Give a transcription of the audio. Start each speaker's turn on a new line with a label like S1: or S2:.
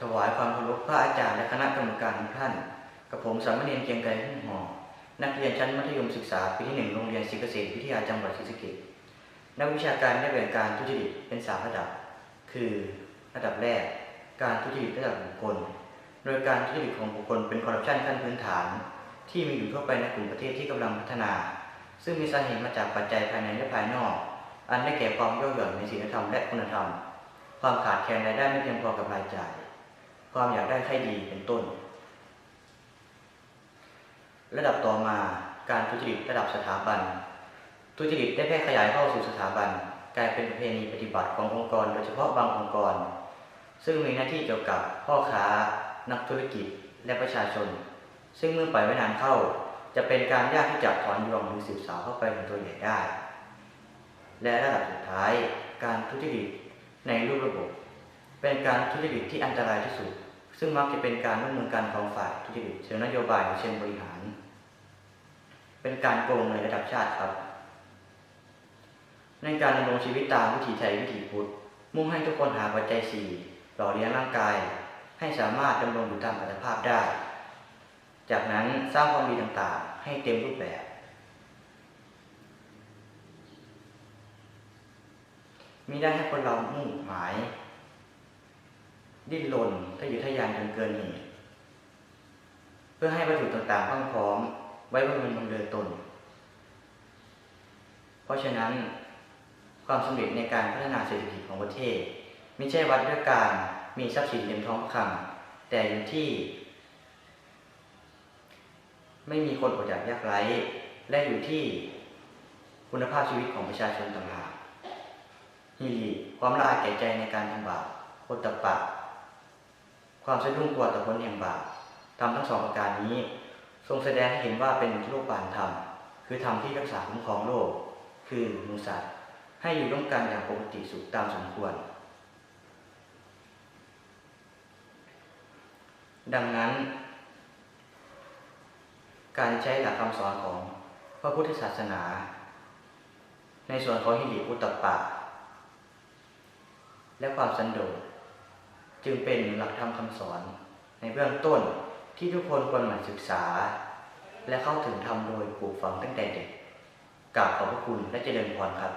S1: ถวายความเคารพพระอาจารย์และคณะกรรมการทุกท่าน กับผมสามเณรเกียงไกรหุ่มหอ นักเรียนชั้นมัธยมศึกษาปีที่หนึ่งโรงเรียนศิรีเกษตรวิทยาจังหวัดศรีสะเกษนักวิชาการได้แบ่งการทุจริตเป็นสามระดับ คือระดับแรก การทุจริตระดับบุคคล โดยการทุจริตของบุคคลเป็นคอร์รัปชันขั้นพื้นฐาน ที่มีอยู่ทั่วไปในกลุ่มประเทศที่กำลังพัฒนา ซึ่งมีสาเหตุมาจากปัจจัยภายในและภายนอก อันได้แก่ความย่อหย่อนในศีลธรรมและคุณธรรม ความขาดแคลนรายได้ไม่เพียงพอกับรายจ่าย ความอยากได้ใครดีเป็นต้น ระดับต่อมาการทุจริตระดับสถาบัน ทุจริตได้แพร่ขยายเข้าสู่สถาบัน กลายเป็นประเพณีปฏิบัติขององค์กร โดยเฉพาะบางองค์กร ซึ่งมีหน้าที่เกี่ยวกับพ่อค้า นักธุรกิจและประชาชน ซึ่งเมื่อปล่อยไว้นานเข้า จะเป็นการยากที่จะถอนยวงหรือสืบสาวเข้าไปในตัวใหญ่ได้ และระดับสุดท้าย การทุจริตในรูประบบ เป็นการทุจริตที่อันตรายที่สุด ซึ่งมักจะเป็นการร่วมมือกันของฝ่ายทุจริตเชิงนโยบายเชิงบริหาร เป็นการโกงในระดับชาติครับ ในการดำรงชีวิตตามวิถีไทยวิถีพุทธมุ่งให้ทุกคนหาปัจจัยสี่หล่อเลี้ยงร่างกาย ให้สามารถดำรงอยู่ตามอัตภาพได้ จากนั้นสร้างความดีต่างๆ ให้เต็มรูปแบบ มีได้ให้คนเรามุ่งหมาย ดิ้นรนทะเยอทะยานจนเกินเหตุเพื่อให้วัตถุต่างๆพรั่งพร้อมไว้บนเงินบนเรือตน เพราะฉะนั้นความสำเร็จในการพัฒนาเศรษฐกิจของประเทศไม่ใช่วัดด้วยการมีทรัพย์สินเงินทองคำแต่อยู่ที่ ไม่มีคนอดอยากยากไร้ และอยู่ที่คุณภาพชีวิตของประชาชนต่างหากฮิริความละอายแก่ใจในการทำบาปโอตตปปะ ความสะดุ้งกลัวต่อผลแห่งบาปทำทั้งสองประการนี้ ทรงแสดงให้เห็นว่าเป็นโลกบานธรรม คือธรรมที่รักษาคุ้มครองโลก คือมูสัตว์ให้อยู่ร่วมกันอย่างปกติสุขตามสมควร ดังนั้น การใช้หลักคำสอนของพระพุทธศาสนา ในส่วนของฮิริอุตตปปะ และความสันโดษ จึงเป็นหลักธรรมคำสอน ในเบื้องต้นที่ทุกคนควรหมั่นศึกษา และเข้าถึงธรรมโดยปลูกฝังตั้งแต่เด็กกราบขอบพระคุณและเจริญพรครับ